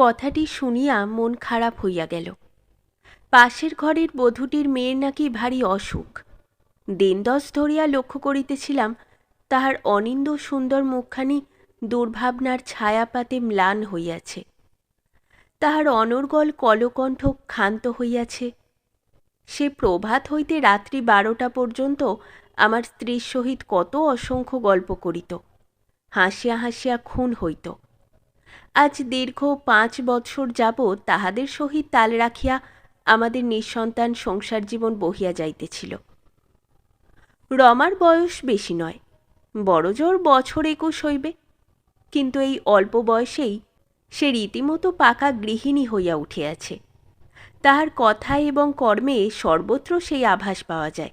কথাটি শুনিয়া মন খারাপ হইয়া গেল। পাশের ঘরের বধূটির মেয়ের নাকি ভারী অসুখ। দিন দশ ধরিয়া লক্ষ্য করিতেছিলাম, তাহার অনিন্দ সুন্দর মুখখানি দুর্ভাবনার ছায়াপাতে ম্লান হইয়াছে। তাহার অনর্গল কলকণ্ঠ ক্ষান্ত হইয়াছে। সে প্রভাত হইতে রাত্রি বারোটা পর্যন্ত আমার স্ত্রীর সহিত কত অসংখ্য গল্প করিত। হাসিয়া হাসিয়া খুন হইত। আজ দীর্ঘ পাঁচ বৎসর যাবৎ তাহাদের সহিত তাল রাখিয়া আমাদের নিঃসন্তান সংসার জীবন বহিয়া যাইতেছিল। রমার বয়স বেশি নয়, বড়জোর বছর একুশ হইবে, কিন্তু এই অল্প বয়সেই সে রীতিমতো পাকা গৃহিণী হইয়া উঠিয়াছে। তাহার কথায় এবং কর্মে সর্বত্র সেই আভাস পাওয়া যায়।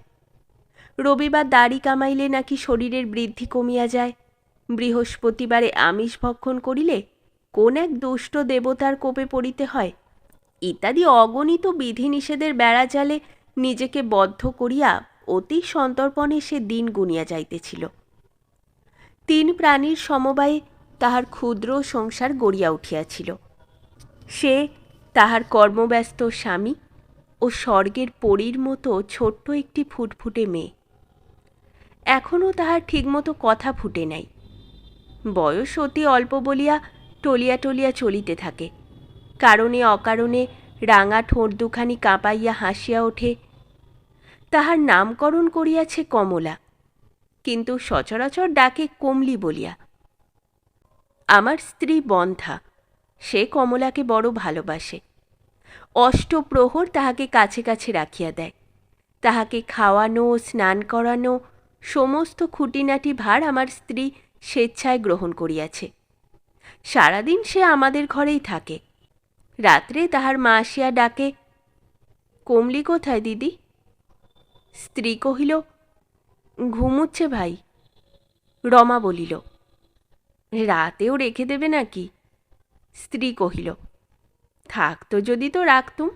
রবিবার দাড়ি কামাইলে নাকি শরীরের বৃদ্ধি কমিয়া যায়, বৃহস্পতিবারে আমিষ ভক্ষণ করিলে কোন এক দুষ্ট দেবতার কোপে পড়িতে হয়? ইত্যাদি অগণিত বিধিনিষেধের বেড়াজালে নিজেকে বদ্ধ করিয়া অতি সন্তর্পণে সে দিন গুনিয়া যাইতেছিল। তিন প্রাণীর সমবায়ে তাহার ক্ষুদ্র সংসার গড়িয়া উঠিয়াছিল। সে তাহার কর্মব্যস্ত স্বামী ও স্বর্গের পরীর মতো ছোট্ট একটি ফুটফুটে মেয়ে। এখনও তাহার ঠিকমতো কথা ফুটে নাই। বয়স অতি অল্প বলিয়া টলিয়া টলিয়া চলিতে থাকে। কারণে অকারণে রাঙা ঠোঁট দুখানি কাঁপাইয়া হাসিয়া ওঠে। তাহার নামকরণ করিয়াছে কমলা, কিন্তু সচরাচর ডাকে কমলি বলিয়া। আমার স্ত্রী বন্ধা সে কমলাকে বড় ভালোবাসে। অষ্টপ্রহর তাহাকে কাছে কাছে রাখিয়া দেয়। তাহাকে খাওয়ানো, স্নান করানো, সমস্ত খুঁটিনাটি ভার আমার স্ত্রী স্বেচ্ছায় গ্রহণ করিয়াছে। সারাদিন সে আমাদের ঘরেই থাকে। রাত্রে তাহার মা আসিয়া ডাকে, কমলি কোথায় দিদি? স্ত্রী কহিল, ঘুমুচ্ছে ভাই। রমা বলিল, রাতেও রেখে দেবে নাকি? স্ত্রী কহিল থাকতো যদি তো রাখতুম,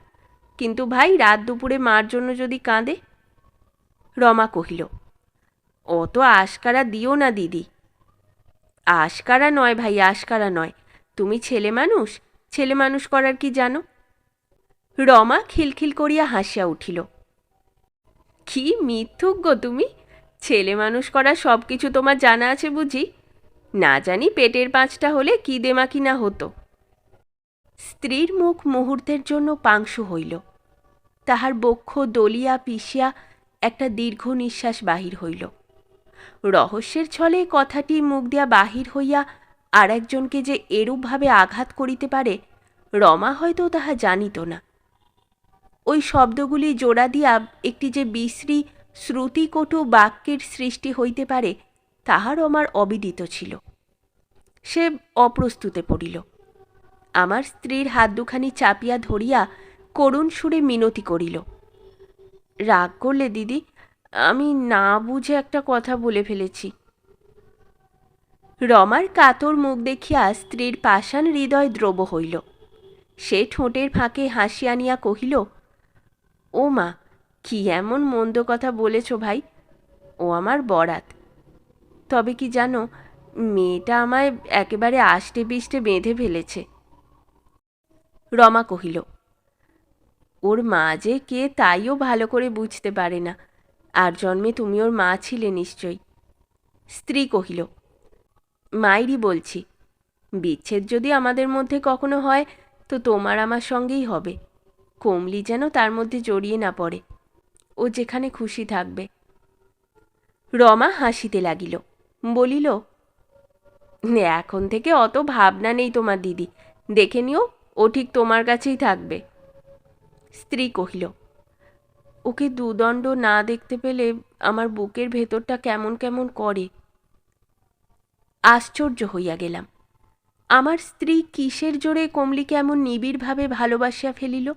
কিন্তু ভাই রাত দুপুরে মার জন্য যদি কাঁদে? রমা কহিল, অত আশকারা দিও না দিদি। আশকারা নয় ভাই, আশকারা নয়। তুমি ছেলে মানুষ ছেলে মানুষ করার কি জানো? রমা খিলখিল করিয়া হাসিয়া উঠিল। কি মিথ্যুক গো তুমি? ছেলে মানুষ করা সব কিছু তোমার জানা আছে বুঝি? না জানি পেটের পাঁচটা হলে কি দেমাকি না হতো। স্ত্রীর মুখ মুহূর্তের জন্য পাংশু হইল। তাহার বক্ষ দলিয়া পিষিয়া একটা দীর্ঘ নিঃশ্বাস বাহির হইল। রহস্যের ছলে কথাটি মুখ দিয়া বাহির হইয়া আর একজনকে যে এরূপভাবে আঘাত করিতে পারে, রমা হয়তো তাহা জানিত না। ওই শব্দগুলি জোড়া দিয়া একটি যে বিশ্রী শ্রুতিকটু বাক্যের সৃষ্টি হইতে পারে, তাহা রমার অবিদিত ছিল। সে অপ্রস্তুতে পড়িল। আমার স্ত্রীর হাত দুখানি চাপিয়া ধরিয়া করুণ সুরে মিনতি করিল। রাগ করলে দিদি আমি না বুঝে একটা কথা বলে ফেলেছি। রমার কাতর মুখ দেখিয়া স্ত্রীর পাষাণ হৃদয় দ্রব হইল। সে ঠোঁটের ফাঁকে হাসি আনিয়া কহিল, ও মা, কি এমন মন্দ কথা বলেছ ভাই, ও আমার বরাত। তবে কি জানো, মেয়েটা আমায় একেবারে আষ্টে পিষ্টে বেঁধে ফেলেছে। রমা কহিল, ওর মা যে কে তাইও ভালো করে বুঝতে পারে না। আর জন্মে তুমি ওর মা ছিলে নিশ্চয়ই স্ত্রী কহিল, মাইরি বলছি, বিচ্ছেদ যদি আমাদের মধ্যে কখনো হয়, তো তোমার আমার সঙ্গেই হবে। কমলি যেন তার মধ্যে জড়িয়ে না পড়ে। ও যেখানে খুশি থাকবে। রমা হাসিতে লাগিল, বলিল, এখন থেকে অত ভাবনা নেই তোমার দিদি, দেখে নিও ও ঠিক তোমার কাছেই থাকবে। স্ত্রী কহিল ওকে দুদণ্ড না দেখতে পেলে আমার বুকের ভেতরটা কেমন কেমন করে। আশ্চর্য হইয়া গেলাম। আমার স্ত্রী কিসের জোরে কমলিকে এমন নিবিড়ভাবে ভালোবাসিয়া ফেলিল?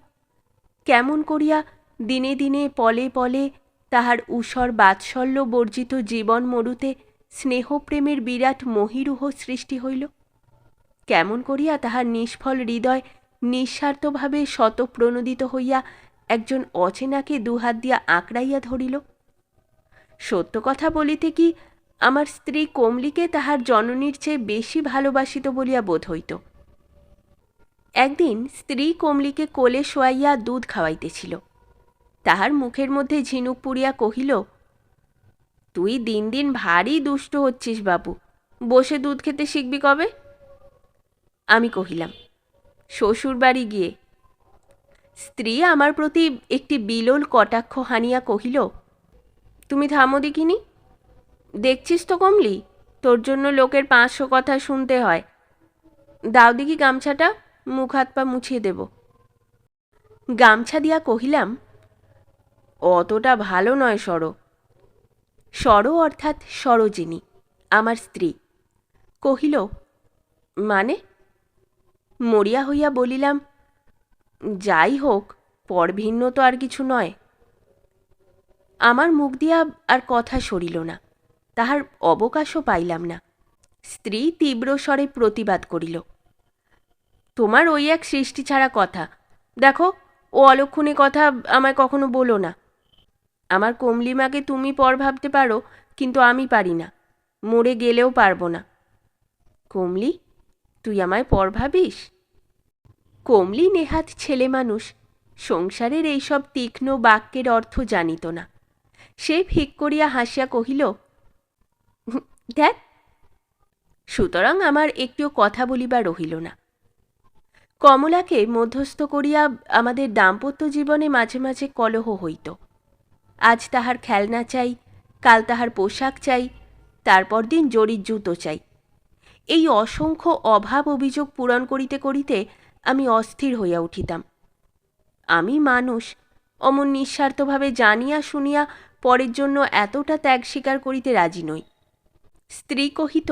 কেমন করিয়া দিনে দিনে পলে পলে তাহার ঊষর বাৎসল্য বর্জিত জীবন মরুতে স্নেহপ্রেমের বিরাট মহিরুহ সৃষ্টি হইল? কেমন করিয়া তাহার নিষ্ফল হৃদয় নিঃস্বার্থভাবে শতপ্রণোদিত হইয়া একজন অচেনাকে দুহাত দিয়া আঁকড়াইয়া ধরিল। সত্য কথা বলিতে কি আমার স্ত্রী কমলিকে তাহার জননীর চেয়ে বেশি ভালোবাসিত বলিয়া বোধ হইত। একদিন স্ত্রী কমলিকে কোলে শোয়াইয়া দুধ খাওয়াইতেছিল। তাহার মুখের মধ্যে ঝিনুক পুড়িয়া কহিল, তুই দিন দিন ভারী দুষ্ট হচ্ছিস বাবু, বসে দুধ খেতে শিখবি কবে? আমি কহিলাম শ্বশুর বাড়ি গিয়ে স্ত্রী আমার প্রতি একটি বিলোল কটাক্ষ হানিয়া কহিল, তুমি থামো দেখিনি? দেখছিস তো কমলি, তোর জন্য লোকের পাঁচশো কথা শুনতে হয়। দাও দেখি গামছাটা, মুখ হাত পা মুছিয়ে দেব। গামছা দিয়া কহিলাম, অতটা ভালো নয় সরো। সরো অর্থাৎ সরোজিনী, আমার স্ত্রী। কহিল মানে? মরিয়া হইয়া বলিলাম যাই হোক, পর ভিন্ন তো আর কিছু নয়। আমার মুখ দিয়া আর কথা সরিল না, তাহার অবকাশও পাইলাম না। স্ত্রী তীব্র স্বরে প্রতিবাদ করিল, তোমার ওই এক সৃষ্টি ছাড়া কথা, দেখো, ও অলক্ষণে কথা আমায় কখনো বলো না। আমার কমলিমাকে তুমি পর ভাবতে পারো, কিন্তু আমি পারি না, মরে গেলেও পারব না। কমলি, তুই আমায় পর ভাবিস? কমলি নেহাত ছেলে মানুষ, সংসারের এইসব তীক্ষ্ণ বাক্যের অর্থ জানিত না। সে ফিক করিয়া হাসিয়া কহিল, দেখ, সুতরাং আমার একটিও কথা বলিবার রহিল না। কমলাকে মধ্যস্থ করিয়া আমাদের দাম্পত্য জীবনে মাঝে মাঝে কলহ হইত। আজ তাহার খেলনা চাই, কাল তাহার পোশাক চাই, তারপর দিন জরির জুতো চাই। এই অসংখ্য অভাব অভিযোগ পূরণ করিতে করিতে আমি অস্থির হইয়া উঠিতাম। আমি মানুষ, অমন নিঃস্বার্থভাবে জানিয়া শুনিয়া পরের জন্য এতটা ত্যাগ স্বীকার করিতে রাজি নই। স্ত্রী কহিত,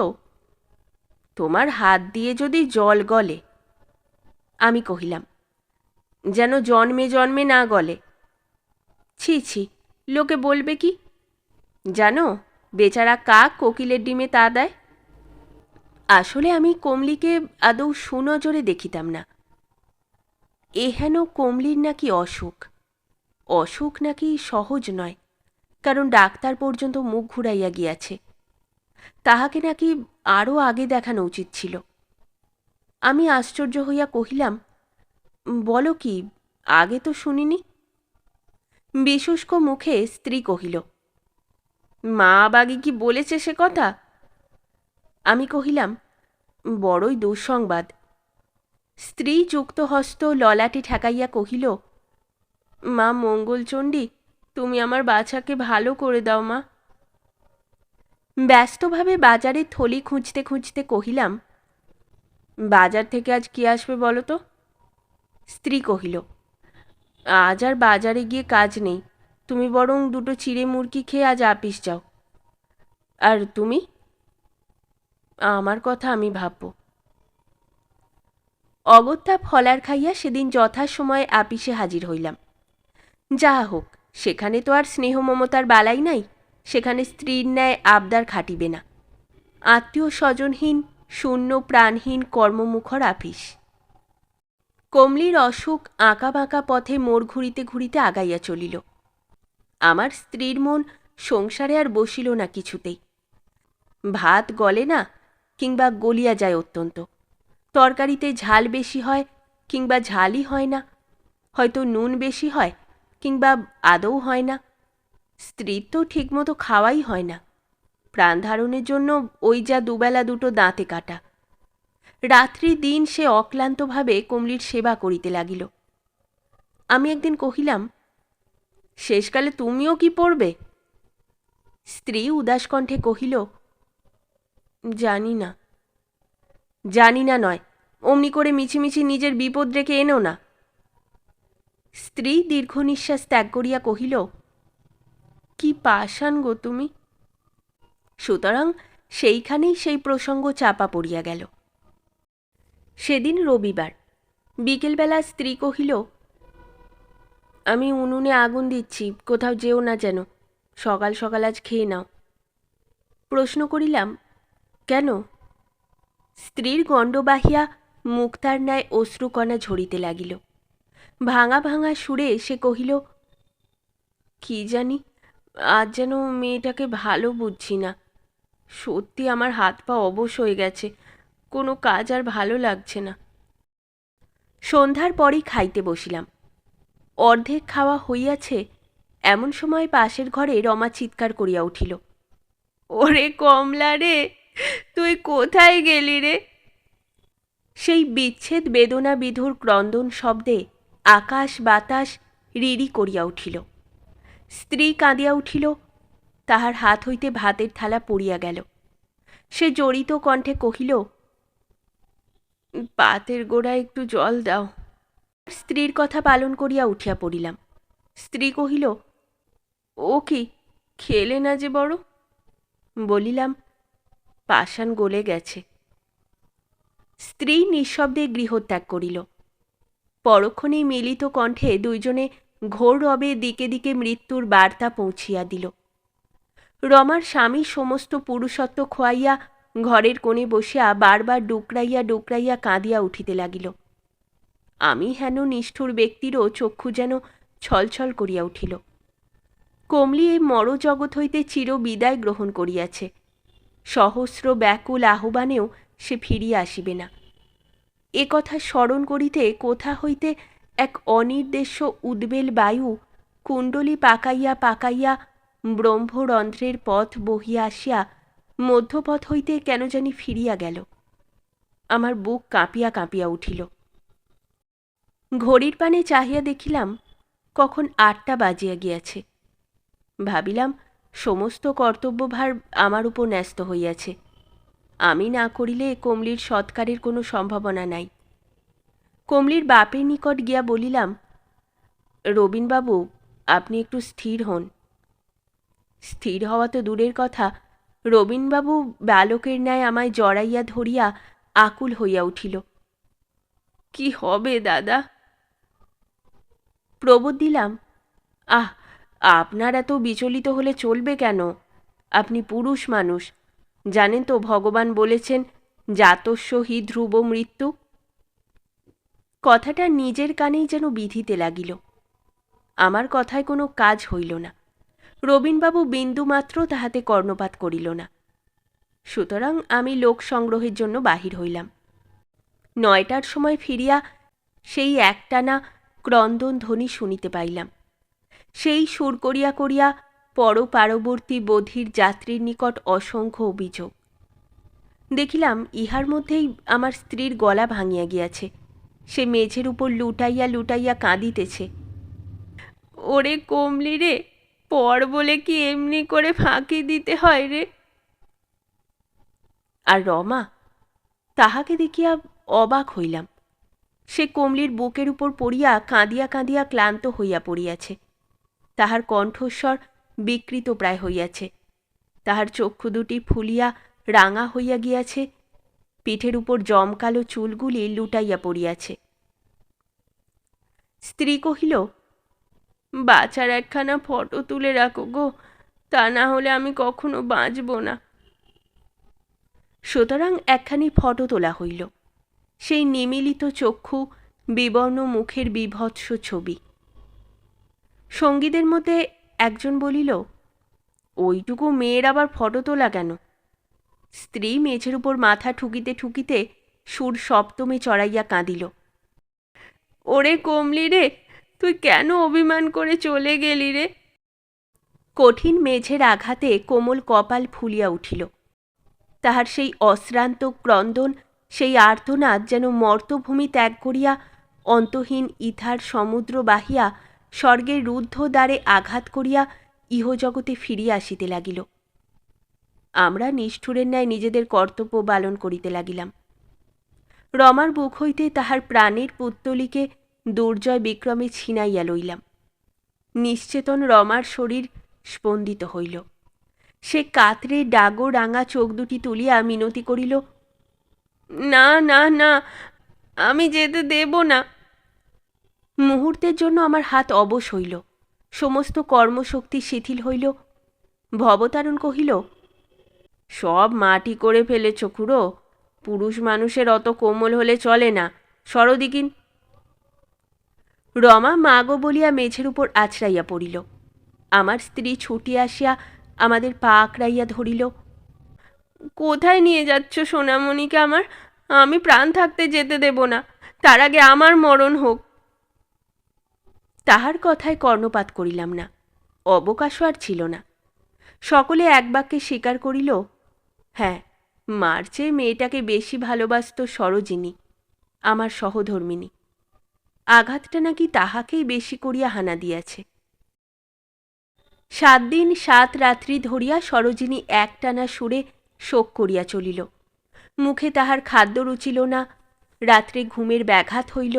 তোমার হাত দিয়ে যদি জল গলে, আমি কহিলাম, যেন জন্মে জন্মে না গলে। ছি ছি, লোকে বলবে কি? জানো, বেচারা কাক কোকিলের ডিমে তা দেয়? আসলে আমি কমলিকে আদৌ সুনজরে দেখিতাম না। এহেন কমলির নাকি অসুখ? অসুখ নাকি সহজ নয়, কারণ ডাক্তার পর্যন্ত মুখ ঘুরাইয়া গিয়াছে। তাহাকে নাকি আরও আগে দেখানো উচিত ছিল। আমি আশ্চর্য হইয়া কহিলাম, বলো কি, আগে তো শুনিনি? বিশুষ্ক মুখে স্ত্রী কহিল, মা বাগি কি বলেছে সে কথা? আমি কহিলাম, বড়ই দুঃসংবাদ স্ত্রী যুক্ত হস্ত ললাটে ঠেকাইয়া কহিল, মা মঙ্গলচণ্ডী, তুমি আমার বাছাকে ভালো করে দাও মা। ব্যস্তভাবে বাজারে থলি খুঁজতে খুঁজতে কহিলাম, বাজার থেকে আজ কি আসবে বলো তো? স্ত্রী কহিল, আজ আর বাজারে গিয়ে কাজ নেই, তুমি বরং দুটো চিড়ে মুরগি খেয়ে আজ আপিস যাও। আর তুমি? আমার কথা আমি ভাবব। অগত্যা ফলার খাইয়া সেদিন যথাসময়ে আপিসে হাজির হইলাম। যাহা হোক, সেখানে তো আর স্নেহ মমতার বালাই নাই, সেখানে স্ত্রীর ন্যায় আবদার খাটিবে না। আত্মীয় স্বজনহীন শূন্য প্রাণহীন কর্মমুখর আপিস। কমলির অসুখ আঁকা বাঁকা পথে মোড় ঘুরিতে ঘুরিতে আগাইয়া চলিল। আমার স্ত্রীর মন সংসারে আর বসিল না কিছুতেই। ভাত গলে না, কিংবা গলিয়া যায় অত্যন্ত। তরকারিতে ঝাল বেশি হয় কিংবা ঝালই হয় না। হয়তো নুন বেশি হয় কিংবা আদৌ হয় না। স্ত্রীর তো ঠিকমতো খাওয়াই হয় না। প্রাণ ধারণের জন্য ওই যা দুবেলা দুটো দাঁতে কাটা। রাত্রি দিন সে অক্লান্তভাবে কমলির সেবা করিতে লাগিল। আমি একদিন কহিলাম, শেষকালে তুমিও কি পড়বে? স্ত্রী উদাসকণ্ঠে কহিল, জানি না। জানি না নয়। অমনি করে মিছিমিছি নিজের বিপদ রেখে এনো না। স্ত্রী দীর্ঘ নিঃশ্বাস ত্যাগ করিয়া কহিল, কি পাষাণ গো তুমি? সুতরাং সেইখানেই সেই প্রসঙ্গ চাপা পড়িয়া গেল। সেদিন রবিবার, বিকেলবেলা স্ত্রী কহিল, আমি উনুনে আগুন দিচ্ছি, কোথাও যেও না যেন। সকাল সকাল আজ খেয়ে নাও। প্রশ্ন করিলাম, কেন? স্ত্রীর গণ্ড বাহিয়া মুক্তার ন্যায় অশ্রুকণা ঝরিতে লাগিল। ভাঙা ভাঙা সুরে সে কহিল, কি জানি, আজ যেন মেয়েটাকে ভালো বুঝছি না। সত্যি আমার হাত পা অবশ হয়ে গেছে, কোনো কাজ আর ভালো লাগছে না সন্ধ্যার পরই খাইতে বসিলাম। অর্ধেক খাওয়া হইয়াছে, এমন সময় পাশের ঘরে রমা চিৎকার করিয়া উঠিল, ওরে কমলা রে! তুই কোথায় গেলি রে? সেই বিচ্ছেদ বেদনা বিধুর ক্রন্দন শব্দে আকাশ বাতাস রিড়ি করিয়া উঠিল। স্ত্রী কাঁদিয়া উঠিল, তাহার হাত হইতে ভাতের থালা পড়িয়া গেল। সে জড়িত কণ্ঠে কহিল পাতের গোড়ায় একটু জল দাও। স্ত্রীর কথা পালন করিয়া উঠিয়া পড়িলাম। স্ত্রী কহিল, ও কি, খেলে না যে বড়? বলিলাম পাষাণ গলে গেছে। স্ত্রী নিঃশব্দে গৃহত্যাগ করিল। পরক্ষণেই মিলিত কণ্ঠে দুইজনে ঘোর রবে দিকে দিকে মৃত্যুর বার্তা পৌঁছিয়া দিল। রমার স্বামী সমস্ত পুরুষত্ব খোয়াইয়া ঘরের কোণে বসিয়া বারবার ডুকরাইয়া ডুকরাইয়া কাঁদিয়া উঠিতে লাগিল। আমি হেন নিষ্ঠুর ব্যক্তিরও চক্ষু যেন ছলছল করিয়া উঠিল। কমলি এই মরজগৎ হইতে চির বিদায় গ্রহণ করিয়াছে। সহস্র ব্যাকুল আহ্বানেও সে ফিরিয়া আসিবে না। এ কথা স্মরণ করিতে কোথা হইতে এক অনির্দেশ্য উদ্বেল বায়ু কুণ্ডলী পাকাইয়া পাকাইয়া ব্রহ্মরন্ধ্রের পথ বহিয়া আসিয়া মধ্যপথ হইতে কেন জানি ফিরিয়া গেল। আমার বুক কাঁপিয়া কাঁপিয়া উঠিল। ঘড়ির পানে চাহিয়া দেখিলাম কখন আটটা বাজিয়া গিয়াছে। ভাবিলাম সমস্ত কর্তব্যভার আমার উপর ন্যস্ত হইয়াছে। আমি না করিলে কমলির সৎকারের কোনো সম্ভাবনা নাই। কমলির বাপের নিকট গিয়া বলিলাম রবীনবাবু আপনি একটু স্থির হন। স্থির হওয়া তো দূরের কথা। রবীনবাবু বালকের ন্যায় আমায় জড়াইয়া ধরিয়া আকুল হইয়া উঠিল। কি হবে দাদা? প্রবোধ দিলাম। আহ আপনার এত বিচলিত হলে চলবে কেন? আপনি পুরুষ মানুষ। জানেন তো ভগবান বলেছেন, জাতস্য হি ধ্রুব মৃত্যু কথাটা নিজের কানেই যেন বিধিতে লাগিল। আমার কথায় কোনো কাজ হইল না। রবীনবাবু বিন্দুমাত্র তাহাতে কর্ণপাত করিল না। সুতরাং আমি লোক সংগ্রহের জন্য বাহির হইলাম। নয়টার সময় ফিরিয়া সেই একটানা ক্রন্দন ধ্বনি শুনিতে পাইলাম। সেই সুর করিয়া করিয়া পরপারবর্তী বধির যাত্রীর নিকট অসংখ্য অভিযোগ। দেখিলাম ইহার মধ্যেই আমার স্ত্রীর গলা ভাঙিয়া গিয়াছে। সে মেঝের উপর লুটাইয়া লুটাইয়া কাঁদিতেছে। ওরে কমলি রে, পর বলে কি এমনি করে ফাঁকি দিতে হয় রে? আর রমা, তাহাকে দেখিয়া অবাক হইলাম। সে কমলির বুকের উপর পড়িয়া কাঁদিয়া কাঁদিয়া ক্লান্ত হইয়া পড়িয়াছে। তাহার কণ্ঠস্বর বিকৃত প্রায় হইয়াছে। তাহার চক্ষু দুটি ফুলিয়া রাঙা হইয়া গিয়াছে। পিঠের উপর জমকালো চুলগুলি লুটাইয়া পড়িয়াছে। স্ত্রী কহিল, বাছার একখানা ফটো তুলে রাখো গো, তা না হলে আমি কখনো বাঁচব না। সুতরাং একখানি ফটো তোলা হইল। সেই নিমিলিত চক্ষু বিবর্ণ মুখের বিভৎস ছবি। সঙ্গীদের মধ্যে একজন বলিল, ওইটুকু মেয়ের আবার ফটো তোলা কেন? স্ত্রী মেঝের উপর মাথা ঠুকিতে ঠুকিতে সুর সপ্তমে চড়াইয়া কাঁদিল। ওরে কমলি রে, তুই কেন অভিমান করে চলে গেলি রে? কঠিন মেঝের আঘাতে কোমল কপাল ফুলিয়া উঠিল। তাহার সেই অশ্রান্ত ক্রন্দন, সেই আর্তনাদ যেন মর্তভূমি ত্যাগ করিয়া অন্তহীন ইথার সমুদ্র বাহিয়া স্বর্গের রুদ্ধ দ্বারে আঘাত করিয়া ইহজগতে ফিরিয়া আসিতে লাগিল। আমরা নিষ্ঠুরের ন্যায় নিজেদের কর্তব্য পালন করিতে লাগিলাম। রমার বুক হইতে তাহার প্রাণের পুত্তলিকে দুর্জয় বিক্রমে ছিনাইয়া লইলাম। নিশ্চেতন রমার শরীর স্পন্দিত হইল। সে কাতরে ডাগো রাঙা চোখ দুটি তুলিয়া মিনতি করিল, না না না, আমি যেতে দেব না। মুহূর্তের জন্য আমার হাত অবশ হইল। সমস্ত কর্মশক্তি শিথিল হইল। ভবতারণ কহিল, সব মাটি করে ফেলেছ খুড়ো। পুরুষ মানুষের অত কোমল হলে চলে না। সরদিকিন রমা মাগো বলিয়া মেঝের উপর আছড়াইয়া পড়িল। আমার স্ত্রী ছুটি আসিয়া আমাদের পা আঁকড়াইয়া ধরিল, কোথায় নিয়ে যাচ্ছ সোনামণিকে আমার? আমি প্রাণ থাকতে যেতে দেব না। তার আগে আমার মরণ হোক। তাহার কথায় কর্ণপাত করিলাম না, অবকাশও আর ছিল না। সকলে এক বাক্যে স্বীকার করিল হ্যাঁ মার চেয়ে মেয়েটাকে বেশি ভালোবাসত সরোজিনী, আমার সহধর্মিনী। আঘাতটা নাকি তাহাকেই বেশি করিয়া হানা দিয়াছে। সাত দিন সাত রাত্রি ধরিয়া সরোজিনী একটানা সুরে শোক করিয়া চলিল। মুখে তাহার খাদ্য রুচিল না, রাত্রে ঘুমের ব্যাঘাত হইল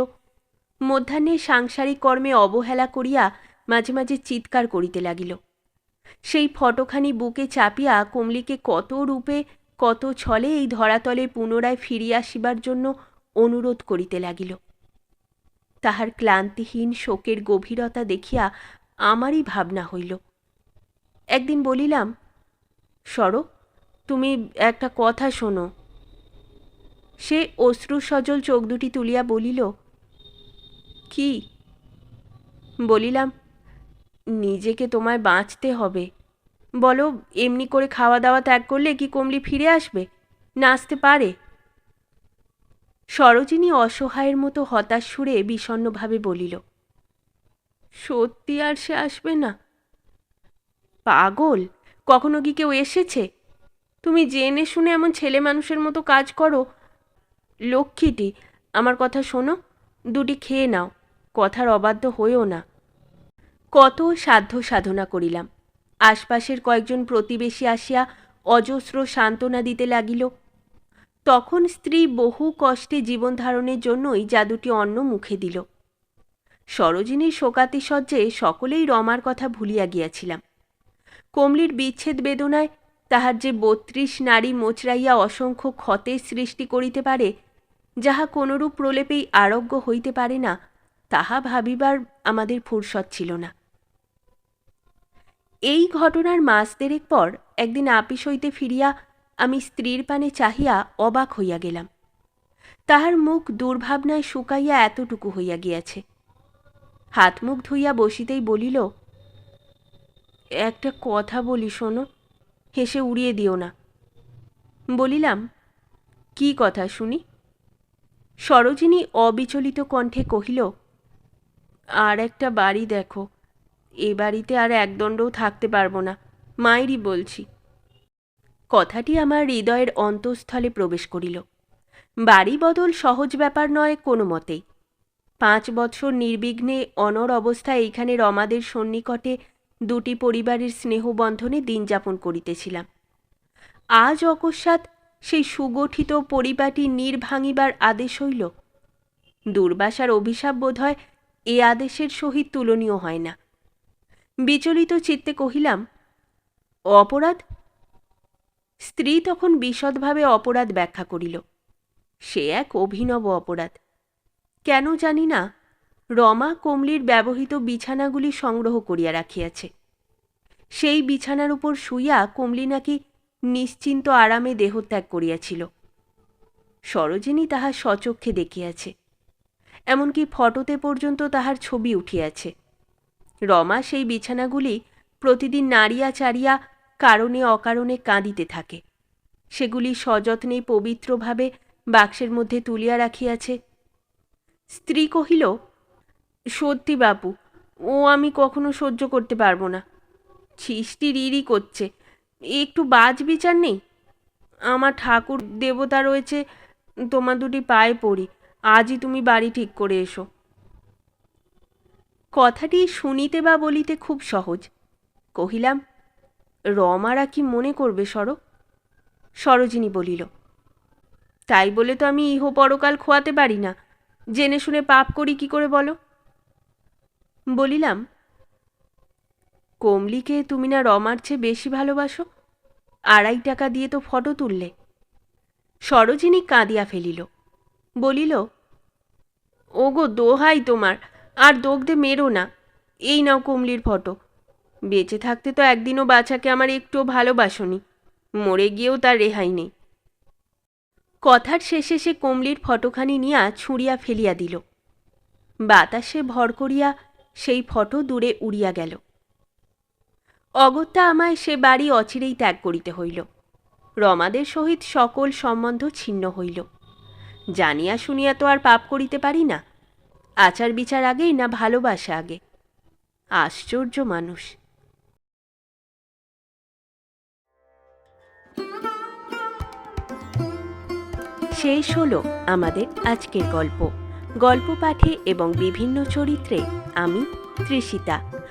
মধ্যাহ্নে সাংসারিক কর্মে অবহেলা করিয়া মাঝে মাঝে চিৎকার করিতে লাগিল। সেই ফটোখানি বুকে চাপিয়া কমলিকে কত রূপে, কত ছলে এই ধরাতলে পুনরায় ফিরিয়া আসিবার জন্য অনুরোধ করিতে লাগিল। তাহার ক্লান্তিহীন শোকের গভীরতা দেখিয়া আমারই ভাবনা হইল। একদিন বলিলাম, সর, তুমি একটা কথা শোনো। সে অশ্রু সজল চোখ দুটি তুলিয়া বলিল কি? বলিলাম, নিজেকে তোমায় বাঁচতে হবে। বলো, এমনি করে খাওয়া দাওয়া ত্যাগ করলে কি কমলি ফিরে আসবে? না আসতে পারে। সরোজিনী অসহায়ের মতো হতাশ সুরে বিষণ্নভাবে বলিল, সত্যি আর সে আসবে না। পাগল, কখনো কি কেউ এসেছে? তুমি জেনে শুনে এমন ছেলে মানুষের মতো কাজ করো। লক্ষ্মীটি, আমার কথা শোনো, দুটি খেয়ে নাও। কথার অবাধ্য হয়েও না। কত সাধ্য সাধনা করিলাম। আশপাশের কয়েকজন প্রতিবেশী আসিয়া অজস্র সান্ত্বনা দিতে লাগিল। তখন স্ত্রী বহু কষ্টে জীবন ধারণের জন্যই জাদুটি অন্ন মুখে দিল। সরোজিনীর শোকাতিশয্যে সকলেই রমার কথা ভুলিয়া গিয়াছিলাম। কমলির বিচ্ছেদ বেদনায় তাহার যে বত্রিশ নারী মোচড়াইয়া অসংখ্য ক্ষতের সৃষ্টি করিতে পারে, যাহা কোনরূপ প্রলেপেই আরোগ্য হইতে পারে না তাহা ভাবিবার আমাদের ফুরসত ছিল না। এই ঘটনার মাস দেড়েক পর একদিন আপিস হইতে ফিরিয়া আমি স্ত্রীর পানে চাহিয়া অবাক হইয়া গেলাম। তাহার মুখ দুর্ভাবনায় শুকাইয়া এতটুকু হইয়া গিয়াছে। হাত মুখ ধুইয়া বসিতেই বলিল, একটা কথা বলি শোনো, হেসে উড়িয়ে দিও না। বলিলাম, কি কথা শুনি? সরোজিনী অবিচলিত কণ্ঠে কহিল আর একটা বাড়ি দেখো। এ বাড়িতে আর একদণ্ডও থাকতে পারব না, মায়েরই বলছি। কথাটি আমার হৃদয়ের অন্তঃস্থলে প্রবেশ করিল। বাড়ি বদল সহজ ব্যাপার নয় কোনো মতেই পাঁচ বছর নির্বিঘ্নে অনর অবস্থায় এইখানে রমাদের সন্নিকটে দুটি পরিবারের স্নেহবন্ধনে দিন যাপন করিতেছিলাম। আজ অকস্মাৎ সেই সুগঠিত পরিপাটি নীর ভাঙিবার আদেশ হইল। দুর্বাসার অভিশাপ বোধ হয় এ আদেশের সহিত তুলনীয় হয় না। বিচলিত চিত্তে কহিলাম, অপরাধ? স্ত্রী তখন বিশদভাবে অপরাধ ব্যাখ্যা করিল। সে এক অভিনব অপরাধ। কেন জানি না, রমা কমলির ব্যবহৃত বিছানাগুলি সংগ্রহ করিয়া রাখিয়াছে। সেই বিছানার উপর শুইয়া কমলি নাকি নিশ্চিন্ত আরামে দেহত্যাগ করিয়াছিল। সরোজিনী তাহা সচক্ষে দেখিয়াছে। এমনকি ফটোতে পর্যন্ত তাহার ছবি উঠিয়াছে। রমা সেই বিছানাগুলি প্রতিদিন নাড়িয়া চাড়িয়া কারণে অকারণে কাঁদিতে থাকে। সেগুলি সযত্নে পবিত্রভাবে বাক্সের মধ্যে তুলিয়া রাখিয়াছে। স্ত্রী কহিল, সত্যি বাপু, ও আমি কখনো সহ্য করতে পারব না। ছিষ্টি রিরি করছে। একটু বাজ বিচার নেই? আমার ঠাকুর দেবতা রয়েছে তোমার দুটি পায়ে পড়ি। আজই তুমি বাড়ি ঠিক করে এসো। কথাটি শুনিতে বা বলিতে খুব সহজ। কহিলাম, রমারা কি মনে করবে সর? সরোজিনী বলিল, তাই বলে তো আমি ইহ পরকাল খোয়াতে পারি না, জেনে শুনে পাপ করি কি করে বলো? বলিলাম, কমলিকে তুমি না রমার চেয়ে বেশি ভালোবাসো? আড়াই টাকা দিয়ে তো ফটো তুললে। সরোজিনী কাঁদিয়া ফেলিল। বলিল, ওগো, দোহাই তোমার, আর দোগদে মেরো না। এই নাও কুমলির ফটো। বেঁচে থাকতে তো একদিনও বাছাকে আমার একটুও ভালোবাসনি। মরে গিয়েও তার রেহাই নেই। কথার শেষে সে কমলির ফটোখানি নিয়া ছুঁড়িয়া ফেলিয়া দিল। বাতাসে ভর করিয়া সেই ফটো দূরে উড়িয়া গেল। অগত্যা আমায় সে বাড়ি অচিরেই ত্যাগ করিতে হইল। রমাদের সহিত সকল সম্বন্ধ ছিন্ন হইল। জানিয়া শুনিয়া তো আর পাপ করিতে পারি না। আচার বিচার আগেই না ভালোবাসা আগে। আশ্চর্য মানুষ। শেষ হলো আমাদের আজকের গল্প। গল্প পাঠে এবং বিভিন্ন চরিত্রে আমি তৃষিতা